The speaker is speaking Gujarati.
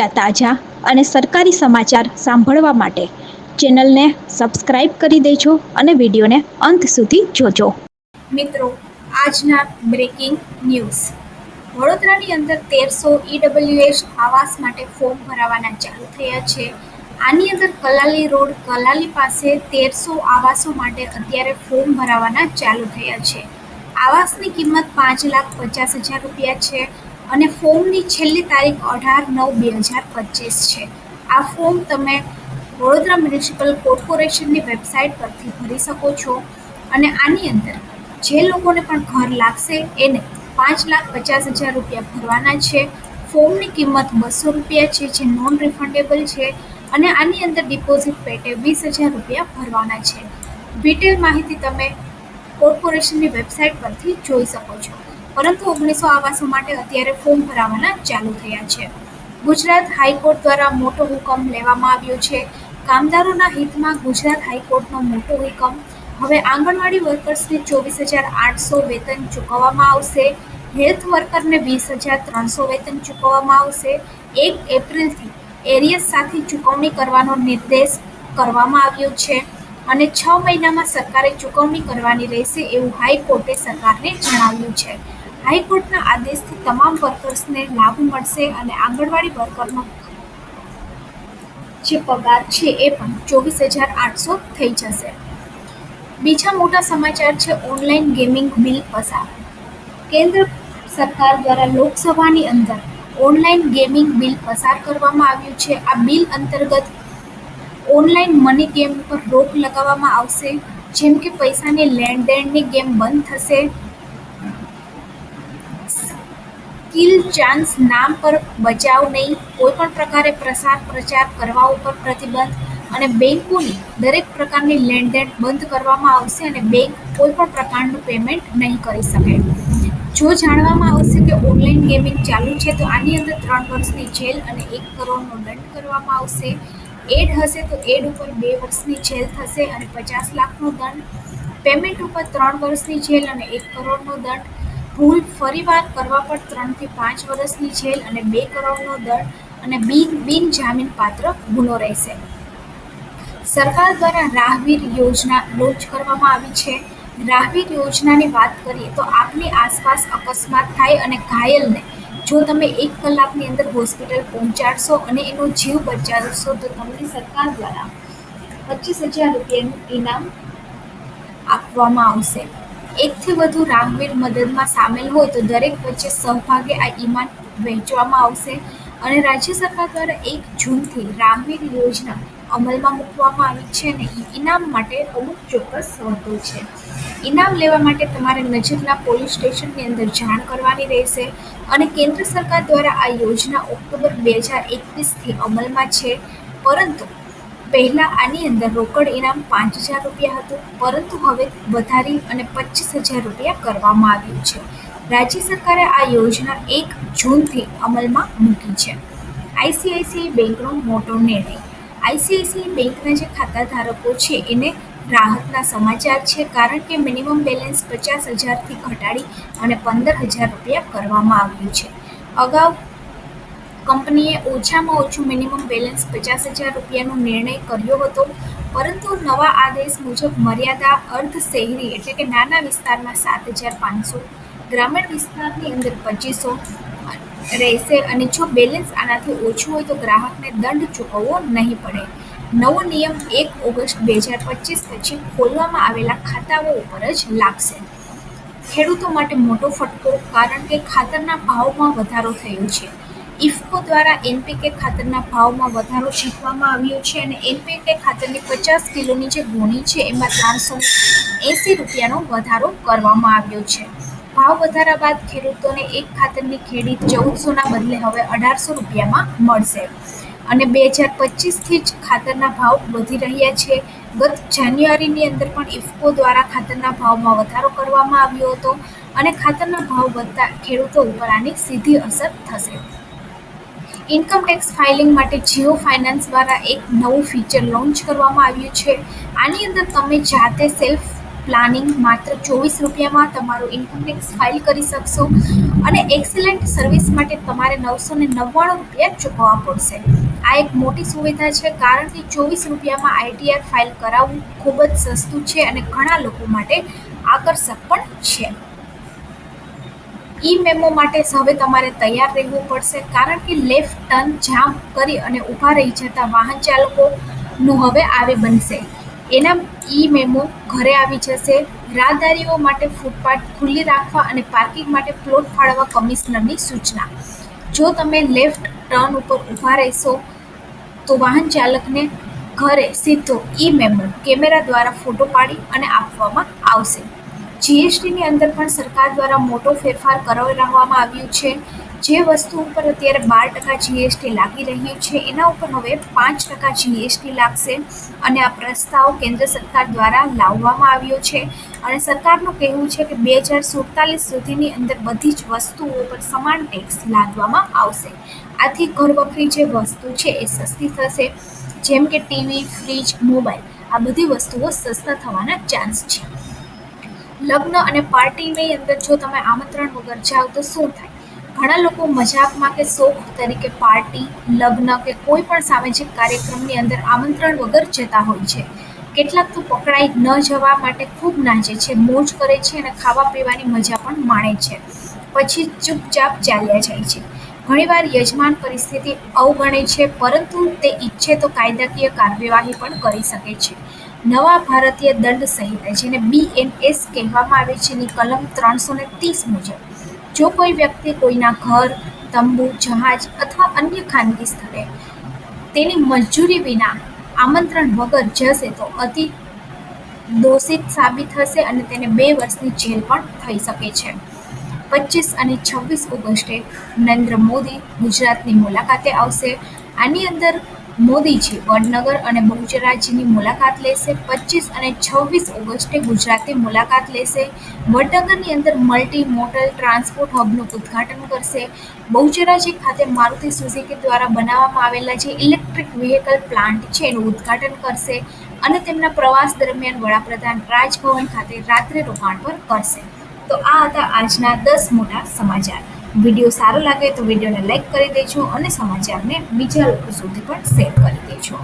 તાજા અને સરકારી સમાચાર સાંભળવા માટે ચેનલને સબસ્ક્રાઇબ કરી દેજો અને વિડીયોને અંત સુધી જોજો. મિત્રો, આજના બ્રેકિંગ ન્યૂઝ વડોદરાની અંદર તેરસો ઈડબ્લ્યુએસ આવાસ માટે ફોર્મ ભરાવાના ચાલુ થયા છે. આની અંદર કલાલી રોડ, કલાલી પાસે તેરસો આવાસો માટે અત્યારે ફોર્મ ભરાવાના ચાલુ થયા છે. આવાસની કિંમત પાંચ લાખ પચાસ હજાર રૂપિયા છે. અને ફોર્મની છેલ્લી તારીખ અઢાર નવ બે હજાર પચીસ છે. આ ફોર્મ તમે વડોદરા મ્યુનિસિપલ કોર્પોરેશનની વેબસાઇટ પરથી ભરી શકો છો અને આની અંદર જે લોકોને પણ ઘર લાગશે એને પાંચ લાખ પચાસ હજાર રૂપિયા ભરવાના છે. ફોર્મની કિંમત બસો રૂપિયા છે, જે નોન રિફંડેબલ છે અને આની અંદર ડિપોઝિટ પેટે વીસ હજાર રૂપિયા ભરવાના છે. ડિટેલ માહિતી તમે કોર્પોરેશનની વેબસાઇટ પરથી જોઈ શકો છો. પરંતુ ઓગણીસો આવાસો માટે અત્યારે ફોર્મ ભરાવાના ચાલુ થયા છે. ગુજરાત હાઈકોર્ટ દ્વારા મોટો હુકમ લેવામાં આવ્યો છે. કામદારોના હિતમાં ગુજરાત હાઈકોર્ટનો મોટો હુકમ. હવે આંગણવાડી વર્કર્સને ચોવીસ હજાર આઠસો વેતન ચૂકવવામાં આવશે. હેલ્થ વર્કરને વીસ હજાર ત્રણસો વેતન ચૂકવવામાં આવશે. એક એપ્રિલથી એરિયસ સાથે ચૂકવણી કરવાનો નિર્દેશ કરવામાં આવ્યો છે અને છ મહિનામાં સરકારે ચૂકવણી કરવાની રહેશે એવું હાઈકોર્ટે સરકારને જણાવ્યું છે. હાઈકોર્ટના આદેશથી તમામ વર્કર્સને લાભ મળશે અને આંગણવાડી વર્કરનો જે પગાર છે એ પણ ચોવીસ હજાર આઠસો થઈ જશે. બીજા મોટા સમાચાર છે ઓનલાઈન ગેમિંગ બિલ પસાર. કેન્દ્ર સરકાર દ્વારા લોકસભાની અંદર ઓનલાઈન ગેમિંગ બિલ પસાર કરવામાં આવ્યું છે. આ બિલ અંતર્ગત ઓનલાઈન મની ગેમ પર રોક લગાવવામાં આવશે. જેમ કે પૈસાની લેણદેણની ગેમ બંધ થશે. સ્કિલ, ચાન્સ, નામ પર બચાવ નહીં, કોઈપણ પ્રકારે પ્રસાર, પ્રચાર, કરવા ઉપર પ્રતિબંધ અને બેંકોની દરેક પ્રકારની લેણદેણ બંધ કરવામાં આવશે અને બેંક કોઈપણ પ્રકારનું પેમેન્ટ નહીં કરી શકે. જો જાણવામાં આવશે કે ઓનલાઈન ગેમિંગ ચાલુ છે, તો આની અંદર ત્રણ વર્ષની જેલ અને એક કરોડનો દંડ કરવામાં આવશે. એડ હશે તો એડ ઉપર બે વર્ષની જેલ થશે અને પચાસ લાખનો દંડ. પેમેન્ટ ઉપર ત્રણ વર્ષની જેલ અને એક કરોડનો દંડ. ભૂલ ફરીવાર કરવા પર ત્રણથી પાંચ વર્ષની જેલ અને બે કરોડનો દંડ અને બિન બિનજામીનપાત્ર પાત્ર ગુનો રહેશે. સરકાર દ્વારા રાહવીર યોજના લોન્ચ કરવામાં આવી છે. રાહવીર યોજનાની વાત કરીએ તો આપની આસપાસ અકસ્માત થાય અને ઘાયલને જો તમે એક કલાકની અંદર હોસ્પિટલ પહોંચાડશો અને એનો જીવ બચાવશો તો તમને સરકાર દ્વારા પચીસ હજાર રૂપિયાનું ઇનામ આપવામાં આવશે. એકથી વધુ રામવીર મદદમાં સામેલ હોય તો દરેક વચ્ચે સહભાગે આ ઈમાન વહેંચવામાં આવશે અને રાજ્ય સરકાર દ્વારા એક જૂનથી રામવીર યોજના અમલમાં મૂકવામાં આવી છે અને ઇનામ માટે અમુક ચોક્કસ શરતો છે. ઇનામ લેવા માટે તમારે નજીકના પોલીસ સ્ટેશનની અંદર જાણ કરવાની રહેશે અને કેન્દ્ર સરકાર દ્વારા આ યોજના ઓક્ટોબર બે હજાર એકવીસથી અમલમાં છે. પરંતુ પહેલાં આની અંદર રોકડ ઇનામ પાંચ હજાર રૂપિયા હતું, પરંતુ હવે વધારી અને પચીસ હજાર રૂપિયા કરવામાં આવ્યું છે. રાજ્ય સરકારે આ યોજના એક જૂનથી અમલમાં મૂકી છે. આઈસીઆઈસીઆઈ બેંકનો મોટો નિર્ણય. આઈસીઆઈસીઆઈ બેંકના જે ખાતા ધારકો છે, એને રાહતના સમાચાર છે, કારણ કે મિનિમમ બેલેન્સ પચાસ હજારથી ઘટાડી અને પંદર હજાર રૂપિયા કરવામાં આવ્યું છે. અગાઉ કંપનીએ ઓછામાં ઓછું મિનિમમ બેલેન્સ પચાસ હજાર રૂપિયાનો નિર્ણય કર્યો હતો. પરંતુ નવા આદેશ મુજબ મર્યાદા અર્ધ શહેરી એટલે કે નાના વિસ્તારમાં સાત હજાર પાંચસો, ગ્રામીણ વિસ્તારની અંદર પચીસો રહેશે અને જો બેલેન્સ આનાથી ઓછું હોય તો ગ્રાહકને દંડ ચૂકવવો નહીં પડે. નવો નિયમ એક ઓગસ્ટ બે હજાર પચીસ પછી ખોલવામાં આવેલા ખાતાઓ ઉપર જ લાગશે. ખેડૂતો માટે મોટો ફટકો, કારણ કે ખાતરના ભાવમાં વધારો થયો છે. ઇફકો દ્વારા એનપીકે ખાતરના ભાવમાં વધારો શીખવામાં આવ્યો છે અને એનપીકે ખાતરની પચાસ કિલોની જે ગોણી છે, એમાં ત્રણસો એંસી રૂપિયાનો વધારો કરવામાં આવ્યો છે. ભાવ વધારા બાદ ખેડૂતોને એક ખાતરની ખેડી ચૌદસોના બદલે હવે અઢારસો રૂપિયામાં મળશે. અને બે હજાર પચીસથી જ ખાતરના ભાવ વધી રહ્યા છે. ગત જાન્યુઆરીની અંદર પણ ઇફકો દ્વારા ખાતરના ભાવમાં વધારો કરવામાં આવ્યો હતો અને ખાતરના ભાવ વધતા ખેડૂતો ઉપર આની સીધી અસર થશે. ઇન્કમ ટેક્સ ફાઇલિંગ માટે જીઓ ફાઇનાન્સ દ્વારા એક નવું ફીચર લોન્ચ કરવામાં આવ્યું છે. આની અંદર તમે જાતે સેલ્ફ પ્લાનિંગ માત્ર ચોવીસ રૂપિયામાં તમારું ઇન્કમ ટેક્સ ફાઇલ કરી શકશો અને એક્સેલન્ટ સર્વિસ માટે તમારે નવસો ને નવ્વાણું રૂપિયા ચૂકવવા પડશે. આ એક મોટી સુવિધા છે કારણ કે ચોવીસ રૂપિયામાં આઈટીઆર ફાઇલ કરાવવું ખૂબ જ સસ્તું છે અને ઘણા લોકો માટે આકર્ષક પણ છે. ઈ મેમો માટે હવે તમારે તૈયાર રહેવું પડશે, કારણ કે લેફ્ટ ટર્ન જામ કરી અને ઊભા રહી જતા વાહન ચાલકોનું હવે આવે બનશે. એના ઈ મેમો ઘરે આવી જશે. રાહદારીઓ માટે ફૂટપાથ ખુલ્લી રાખવા અને પાર્કિંગ માટે પ્લોટ ફાળવવા કમિશનરની સૂચના. જો તમે લેફ્ટ ટર્ન ઉપર ઊભા રહેશો, તો વાહન ચાલકને ઘરે સીધો ઈ મેમો કેમેરા દ્વારા ફોટો પાડી અને આપવામાં આવશે. જીએસટીની અંદર પણ સરકાર દ્વારા મોટો ફેરફાર કરાવવામાં આવ્યું છે. જે વસ્તુ ઉપર અત્યારે બાર ટકા જીએસટી લાગી રહ્યું છે, એના ઉપર હવે પાંચ ટકા જીએસટી લાગશે અને આ પ્રસ્તાવ કેન્દ્ર સરકાર દ્વારા લાવવામાં આવ્યો છે. અને સરકારનું કહેવું છે કે બે હજાર સુડતાલીસ સુધીની અંદર બધી જ વસ્તુઓ પર સમાન ટેક્સ લાદવામાં આવશે. આથી ઘરવખરી જે વસ્તુ છે એ સસ્તી થશે. જેમ કે ટીવી, ફ્રીજ, મોબાઈલ આ બધી વસ્તુઓ સસ્તા થવાના ચાન્સ છે. લગ્ન અને પાર્ટીની અંદર જો તમે આમંત્રણ વગર જાઓ તો શું થાય? ઘણા લોકો મજાકમાં કે શોખ તરીકે પાર્ટી, લગ્ન કે કોઈ પણ સામાજિક કાર્યક્રમની અંદર આમંત્રણ વગર જતા હોય છે. કેટલાક તો પકડાઈ ન જવા માટે ખૂબ નાચે છે, મોજ કરે છે અને ખાવા પીવાની મજા પણ માણે છે. પછી ચૂપચાપ ચાલ્યા જાય છે. ઘણીવાર યજમાન પરિસ્થિતિ અવગણે છે, પરંતુ તે ઈચ્છે તો કાયદાકીય કાર્યવાહી પણ કરી શકે છે. નવા ભારતીય દંડ સંહિતા જેને બીએનએસ કહેવામાં આવે છે. ની કલમ ત્રણસો ને ત્રીસ મુજબ, જો કોઈ વ્યક્તિ કોઈના ઘર, તંબુ, જહાજ અથવા અન્ય ખાનગી સ્થળે તેની મંજૂરી વિના આમંત્રણ વગર જશે તો અતિ દોષિત સાબિત થશે અને તેને બે વર્ષની જેલ પણ થઈ શકે છે. પચીસ અને છવ્વીસ ઓગસ્ટે નરેન્દ્ર મોદી ગુજરાતની મુલાકાતે આવશે. આની અંદર મોદીજી વડનગર અને બહુચરાજીની મુલાકાત લેશે, પચીસ અને છવ્વીસ ઓગસ્ટે ગુજરાતની મુલાકાત લેશે. વડનગરની અંદર મલ્ટી મોડલ ટ્રાન્સપોર્ટ હબનું ઉદ્ઘાટન કરશે. બહુચરાજી ખાતે મારુતિ સુઝુકી દ્વારા બનાવવામાં આવેલા જે ઇલેક્ટ્રિક વ્હીકલ પ્લાન્ટ છે, એનું ઉદ્ઘાટન કરશે અને તેમના પ્રવાસ દરમિયાન વડાપ્રધાન રાજભવન ખાતે રાત્રે રોકાણ પર કરશે. તો આ હતા આજના દસ મોટા સમાચાર. વીડિયો સારો લાગે તો વિડીયોને લાઈક કરી દેજો અને સમાચારને બીજા લોકો સુધી પણ શેર કરી દેજો.